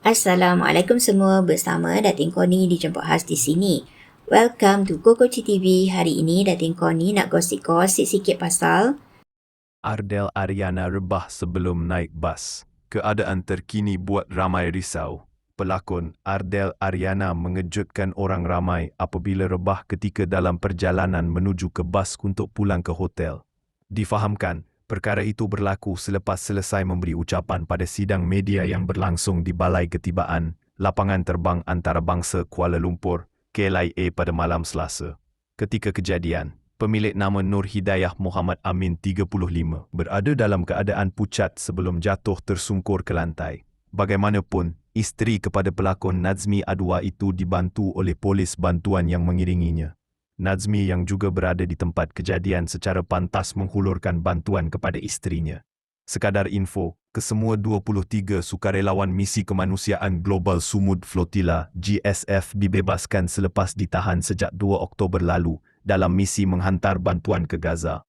Assalamualaikum semua bersama Datin Koni dijemput khas di sini. Welcome to Kokoci TV. Hari ini Datin Koni nak gosip-gosip sikit pasal Ardel Ariana rebah sebelum naik bas. Keadaan terkini buat ramai risau. Pelakon Ardel Ariana mengejutkan orang ramai apabila rebah ketika dalam perjalanan menuju ke bas untuk pulang ke hotel. Difahamkan, perkara itu berlaku selepas selesai memberi ucapan pada sidang media yang berlangsung di Balai Ketibaan, Lapangan Terbang Antarabangsa Kuala Lumpur, KLIA pada malam Selasa. Ketika kejadian, pemilik nama Nur Hidayah Muhammad Amin 35 berada dalam keadaan pucat sebelum jatuh tersungkur ke lantai. Bagaimanapun, isteri kepada pelakon Nazmi Adwa itu dibantu oleh polis bantuan yang mengiringinya. Nazmi yang juga berada di tempat kejadian secara pantas menghulurkan bantuan kepada isterinya. Sekadar info, kesemua 23 sukarelawan misi kemanusiaan Global Sumud Flotilla GSF dibebaskan selepas ditahan sejak 2 Oktober lalu dalam misi menghantar bantuan ke Gaza.